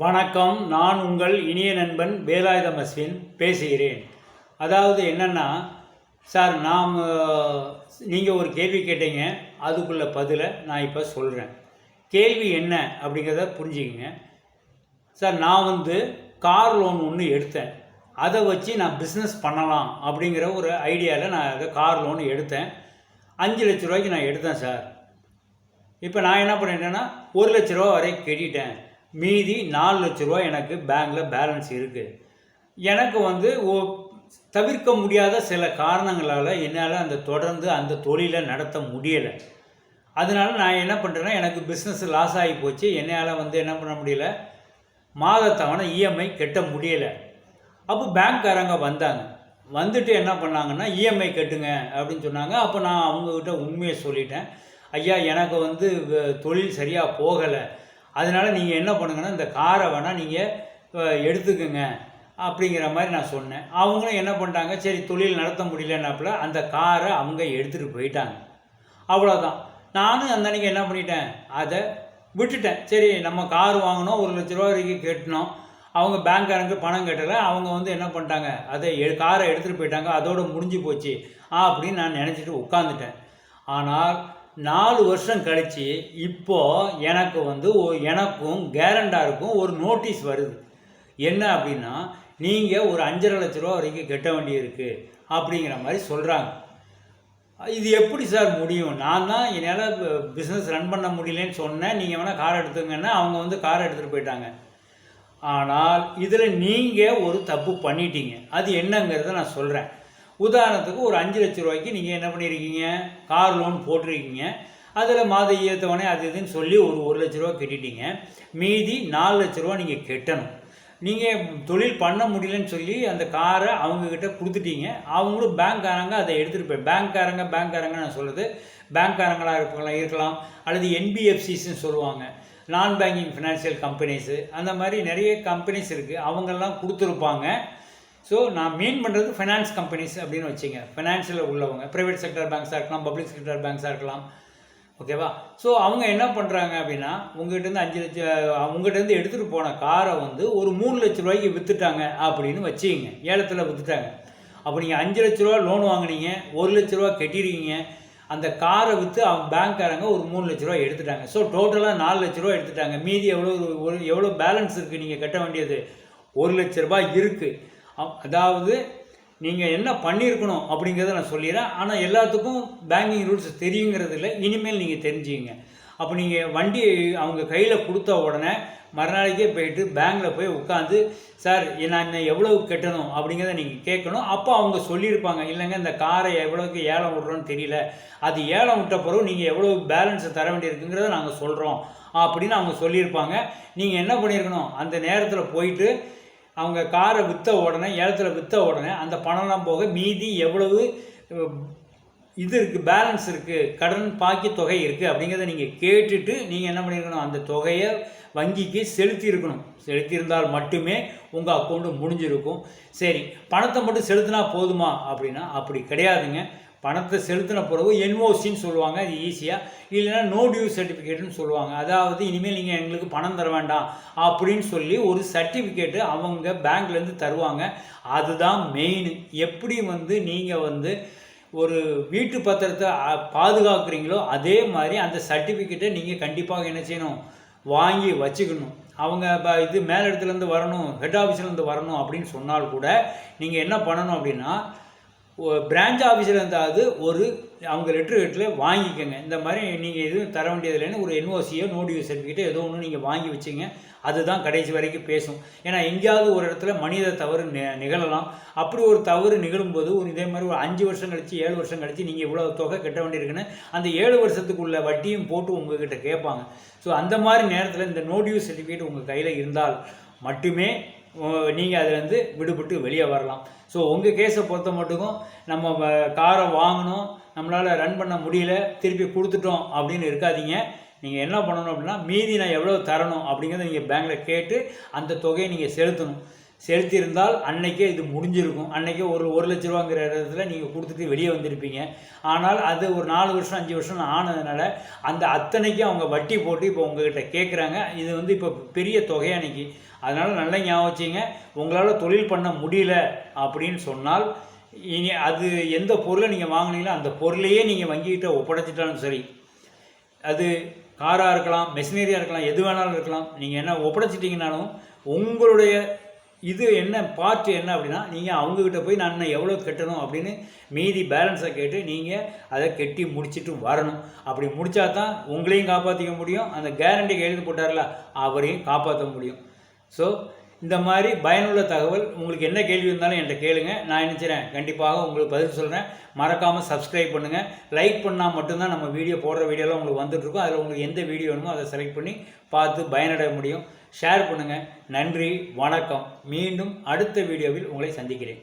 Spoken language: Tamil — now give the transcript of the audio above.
வணக்கம் நான் உங்கள் இனிய நண்பன் வேலாயுதம் அஸ்வின் பேசுகிறேன். அதாவது என்னென்னா சார் நாம் நீங்கள் ஒரு கேள்வி கேட்டீங்க அதுக்குள்ள பதிலை நான் இப்போ சொல்கிறேன் கேள்வி என்ன அப்படிங்கிறத புரிஞ்சுக்கங்க. சார் நான் வந்து கார் லோன் ஒன்று எடுத்தேன். அதை வச்சு நான் பிஸ்னஸ் பண்ணலாம் அப்படிங்கிற ஒரு ஐடியாவில் நான் அதை கார் லோன் எடுத்தேன். அஞ்சு லட்ச ரூபாய்க்கு நான் எடுத்தேன் சார். இப்போ நான் என்ன பண்ணிட்டேன்னா ஒரு லட்ச ரூபா வரை கட்டிட்டேன். மீதி நாலு லட்ச ரூபா எனக்கு பேங்க்கில் பேலன்ஸ் இருக்குது எனக்கு வந்து ஓ தவிர்க்க முடியாத சில காரணங்களால் என்னால் அந்த தொடர்ந்து அந்த தொழிலை நடத்த முடியலை. அதனால நான் என்ன பண்ணுறேன்னா எனக்கு பிஸ்னஸ் லாஸ் ஆகி போச்சு. என்னால் வந்து என்ன பண்ண முடியல? மாதத்தவணை இஎம்ஐ கட்ட முடியலை. அப்போ பேங்க்காரங்க வந்தாங்க. வந்துட்டு என்ன பண்ணாங்கன்னா இஎம்ஐ கட்டுங்க அப்படின்னு சொன்னாங்க. அப்போ நான் அவங்கக்கிட்ட உண்மையை சொல்லிட்டேன். ஐயா எனக்கு வந்து தொழில் சரியாக போகலை. அதனால் நீங்கள் என்ன பண்ணுங்கன்னா இந்த காரை வேணால் நீங்கள் எடுத்துக்கோங்க அப்படிங்கிற மாதிரி நான் சொன்னேன். அவங்களும் என்ன பண்ணிட்டாங்க சரி தொழில் நடத்த முடியலன்னாப்புல அந்த காரை அவங்க எடுத்துகிட்டு போயிட்டாங்க. அவ்வளோதான் நானும் அந்த அன்னைக்கு என்ன பண்ணிட்டேன் அதை விட்டுட்டேன். சரி நம்ம கார் வாங்கினோம் ஒரு லட்ச ரூபா வரைக்கும் கட்டினோம். அவங்க பேங்க்காரங்க பணம் கட்டலை. அவங்க வந்து என்ன பண்ணிட்டாங்க அதை எ காரை எடுத்துகிட்டு போயிட்டாங்க. அதோடு முடிஞ்சு போச்சு ஆ அப்படின்னு நான் நினச்சிட்டு உட்காந்துட்டேன் ஆனால் நாலு வருஷம் கழித்து இப்போ எனக்கு வந்து எனக்கும் கேரண்டாருக்கும் ஒரு நோட்டீஸ் வருது. என்ன அப்படின்னா நீங்கள் ஒரு அஞ்சரை லட்ச ரூபா வரைக்கும் கட்ட வேண்டியிருக்கு அப்படிங்கிற மாதிரி சொல்கிறாங்க இது எப்படி சார் முடியும்? நான் தான் என்னால் பிஸ்னஸ் ரன் பண்ண முடியலன்னு சொன்னேன். நீங்கள் வேணால் கார் எடுத்துங்கன்னா அவங்க வந்து கார் எடுத்துகிட்டு போயிட்டாங்க. ஆனால் இதில் நீங்கள் ஒரு தப்பு பண்ணிட்டீங்க. அது என்னங்கிறத நான் சொல்கிறேன் உதாரணத்துக்கு ஒரு அஞ்சு லட்ச ரூபாய்க்கு நீங்கள் என்ன பண்ணியிருக்கீங்க கார் லோன் போட்டிருக்கீங்க. அதில் மாத ஈயத்தவணை அது இதுன்னு சொல்லி ஒரு ஒரு லட்ச ரூபா கட்டிட்டீங்க. மீதி நாலு லட்ச ரூபா நீங்கள் கட்டணும். நீங்கள் தொழில் பண்ண முடியலன்னு சொல்லி அந்த காரை அவங்கக்கிட்ட கொடுத்துட்டீங்க. அவங்களும் பேங்க்காரங்க அதை எடுத்துகிட்டு போய் பேங்க்காரங்க பேங்க்காரங்க நான் சொல்கிறது பேங்க்காரங்களாக இருக்கலாம் இருக்கலாம் அல்லது என்பிஎஃப்சிஸ்ன்னு சொல்லுவாங்க. நான் பேங்கிங் ஃபினான்ஷியல் கம்பெனிஸு அந்த மாதிரி நிறைய கம்பெனிஸ் இருக்குது அவங்கெல்லாம் கொடுத்துருப்பாங்க. ஸோ நான் மீன் பண்ணுறது ஃபைனான்ஸ் கம்பெனிஸ் அப்படின்னு வச்சுங்க. ஃபைனான்ஷியலில் உள்ளவங்க. ப்ரைவேட் செக்டர் பேங்க்ஸாக இருக்கலாம் பப்ளிக் செக்டர் பேங்க்ஸாக இருக்கலாம். ஓகேவா ஸோ அவங்க என்ன பண்ணுறாங்க அப்படின்னா உங்ககிட்டருந்து அஞ்சு லட்சம் உங்ககிட்டருந்து எடுத்துகிட்டு போன காரை வந்து ஒரு மூணு லட்ச ரூபாய்க்கு விற்றுட்டாங்க அப்படின்னு வச்சுக்கிங்க ஏலத்தில் விற்றுட்டாங்க அப்போ நீங்கள் அஞ்சு லட்ச ரூபா லோன் வாங்குனீங்க ஒரு லட்ச ரூபா கட்டியிருக்கீங்க அந்த காரை விற்று அவங்க பேங்க்காரங்க ஒரு மூணு லட்ச ரூபா எடுத்துட்டாங்க. ஸோ டோட்டலாக நாலு லட்ச ரூபா எடுத்துட்டாங்க. மீதி எவ்வளோ ஒரு எவ்வளோ பேலன்ஸ் இருக்குது நீங்கள் கட்ட வேண்டியது? ஒரு லட்ச ரூபாய் இருக்குது அதாவது நீங்கள் என்ன பண்ணியிருக்கணும் அப்படிங்கிறத நான் சொல்லிடுறேன். ஆனால் எல்லாத்துக்கும் பேங்கிங் ரூல்ஸ் தெரியுங்கிறது இல்லை. இனிமேல் நீங்கள் தெரிஞ்சுங்க அப்போ நீங்கள் வண்டி அவங்க கையில் கொடுத்த உடனே மறுநாளைக்கே போயிட்டு பேங்கில் போய் உட்காந்து சார் நான் இன்னும் எவ்வளவு கட்டணும்? அப்படிங்கிறத நீங்கள் கேட்கணும். அப்போ அவங்க சொல்லியிருப்பாங்க. இல்லைங்க இந்த காரை எவ்வளோக்கு ஏலம் விட்றோன்னு தெரியல. அது ஏலம் விட்ட பிறகு நீங்கள் எவ்வளோ பேலன்ஸை தர வேண்டியிருக்குங்கிறத நாங்கள் சொல்கிறோம் அப்படின்னு அவங்க சொல்லியிருப்பாங்க. நீங்கள் என்ன பண்ணியிருக்கணும் அந்த நேரத்தில் போயிட்டு அவங்க காரை விற்ற உடனே ஏலத்தில் விற்ற உடனே அந்த பணம்லாம் போக மீதி எவ்வளவு இது இருக்குது பேலன்ஸ் இருக்குது கடன் பாக்கி தொகை இருக்குது அப்படிங்கிறத நீங்கள் கேட்டுட்டு நீங்கள் என்ன பண்ணியிருக்கணும் அந்த தொகையை வங்கிக்கு செலுத்தியிருக்கணும். செலுத்தியிருந்தால் மட்டுமே உங்கள் அக்கௌண்ட்டு முடிஞ்சிருக்கும். சரி பணத்தை மட்டும் செலுத்தினா போதுமா அப்படின்னா அப்படி கிடையாதுங்க. பணத்தை செலுத்தின பிறகு என்ஓசின்னு சொல்லுவாங்க அது ஈஸியாக இல்லைன்னா நோ டியூ சர்டிஃபிகேட்னு சொல்லுவாங்க. அதாவது இனிமேல் நீங்கள் எங்களுக்கு பணம் தர வேண்டாம் அப்படின்னு சொல்லி ஒரு சர்டிஃபிகேட்டு அவங்க பேங்க்லேருந்து தருவாங்க. அதுதான் மெயின் எப்படி வந்து நீங்கள் வந்து ஒரு வீட்டு பத்திரத்தை பாதுகாக்கிறீங்களோ அதே மாதிரி அந்த சர்டிஃபிகேட்டை நீங்கள் கண்டிப்பாக என்ன செய்யணும்? வாங்கி வச்சுக்கணும். அவங்க ப- இது மேலிடத்துலேருந்து வரணும் ஹெட் ஆஃபீஸ்லேருந்து வரணும் அப்படின்னு சொன்னால் கூட நீங்கள் என்ன பண்ணணும் அப்படின்னா பிரான்ச் ஆஃபீஸில் இருந்தாவது ஒரு அவங்க லெட்ரு கட்டில் வாங்கிக்கோங்க. இந்த மாதிரி நீங்கள் எதுவும் தர வேண்டியதில்லைன்னு ஒரு என்ஓசியோ நோடியோ சர்டிஃபிகேட்டோ ஏதோ ஒன்று நீங்கள் வாங்கி வச்சுங்க. அதுதான் கடைசி வரைக்கும் பேசும். ஏன்னா எங்கேயாவது ஒரு இடத்துல மனித தவறு நிகழலாம். அப்படி ஒரு தவறு நிகழும்போது ஒரு இதே மாதிரி ஒரு அஞ்சு வருஷம் கழித்து ஏழு வருஷம் கழித்து நீங்கள் இவ்வளோ தொகை கட்ட வேண்டியிருக்குன்னு அந்த ஏழு வருஷத்துக்குள்ள வட்டியும் போட்டு உங்ககிட்ட கேட்பாங்க. ஸோ அந்த மாதிரி நேரத்தில் இந்த நோடியூ சர்டிஃபிகேட் உங்கள் கையில் இருந்தால் மட்டுமே நீங்கள் அதுலேருந்து விடுபட்டு வெளியே வரலாம். ஸோ உங்கள் கேஸை பொறுத்த மட்டுக்கும் நம்ம வ- காரை வாங்கினோம் நம்மளால் ரன் பண்ண முடியல திருப்பி கொடுத்துட்டோம் அப்படின்னு இருக்காதீங்க. நீங்கள் என்ன பண்ணணும் அப்படின்னா மீதி நான் எவ்வளோ தரணும் அப்படிங்கிறத நீங்கள் பேங்க்கில் கேட்டு அந்த தொகையை நீங்கள் செலுத்தணும். செலுத்தியிருந்தால் அன்னைக்கே இது முடிஞ்சிருக்கும். அன்னைக்கே ஒரு ஒரு லட்ச ரூபாங்கிற இடத்துல நீங்கள் கொடுத்துட்டு வெளியே வந்திருப்பீங்க. ஆனால் அது ஒரு நாலு வருஷம் அஞ்சு வருஷம் ஆனதுனால அந்த அத்தனைக்கும் அவங்க வட்டி போட்டு இப்போ உங்ககிட்ட கேட்குறாங்க இது வந்து இப்போ பெரிய தொகை அன்னைக்கு. அதனால் நல்லா ஞாபகம் வச்சுங்க. உங்களால் தொழில் பண்ண முடியல அப்படின்னு சொன்னால் இனி அது எந்த பொருளை நீங்கள் வாங்கினீங்களோ அந்த பொருளையே நீங்கள் வங்கிக்கிட்ட ஒப்படைச்சிட்டாலும் சரி. அது காராக இருக்கலாம் மெஷினரியாக இருக்கலாம் எது வேணாலும் இருக்கலாம். நீங்கள் என்ன ஒப்படைச்சிட்டிங்கனாலும் உங்களுடைய இது என்ன பார்ட் என்ன அப்படின்னா நீங்கள் அவங்கக்கிட்ட போய் நான் இன்னும் எவ்வளோ கட்டணும் அப்படின்னு மீதி பேலன்ஸை கேட்டு நீங்கள் அதை கட்டி முடிச்சுட்டு வரணும். அப்படி முடிச்சா தான் உங்களையும் காப்பாற்றிக்க முடியும். அந்த கேரண்டிக்கு எழுதி போட்டார்ல அவரையும் காப்பாற்ற முடியும். ஸோ இந்த மாதிரி பயனுள்ள தகவல் உங்களுக்கு என்ன கேள்வி இருந்தாலும் என்கிட்ட கேளுங்க. நான் நினச்சிறேன். கண்டிப்பாக உங்களுக்கு பதில் சொல்கிறேன் மறக்காமல் சப்ஸ்கிரைப் பண்ணுங்கள் லைக் பண்ணால் மட்டும்தான் நம்ம வீடியோ போடுற வீடியோலாம் உங்களுக்கு வந்துட்டுருக்கும் அதில் உங்களுக்கு எந்த வீடியோ வேணுமோ அதை செலக்ட் பண்ணி பார்த்து பயனடைய முடியும். ஷேர் பண்ணுங்கள் நன்றி. வணக்கம். மீண்டும் அடுத்த வீடியோவில் உங்களை சந்திக்கிறேன்.